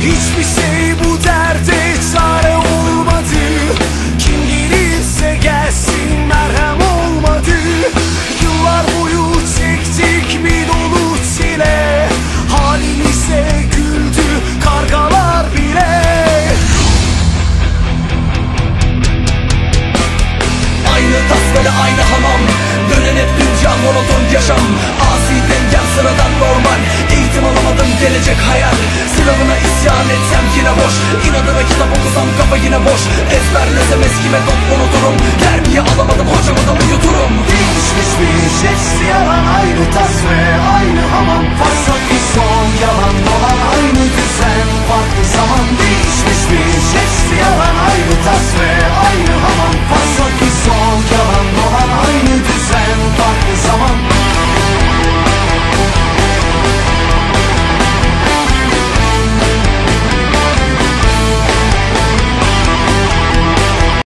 Hiçbir şey bu derde çare olmadı. Kim gelirse gelsin merhem olmadı. Yıllar boyu çektik bir dolu çile. Halimize güldü kargalar bile. Aynı tasları aynı hamam. Dönen hep dünya yine boş. Ezberlesem eskime dot unuturum. Terbiye alamadım hocamı da uyuturum Değişmiş bir iş hepsi yalan Aynı tas ve aynı hamam. Varsa bir son yalan dolan Aynı düzen. Farklı zaman Değişmiş bir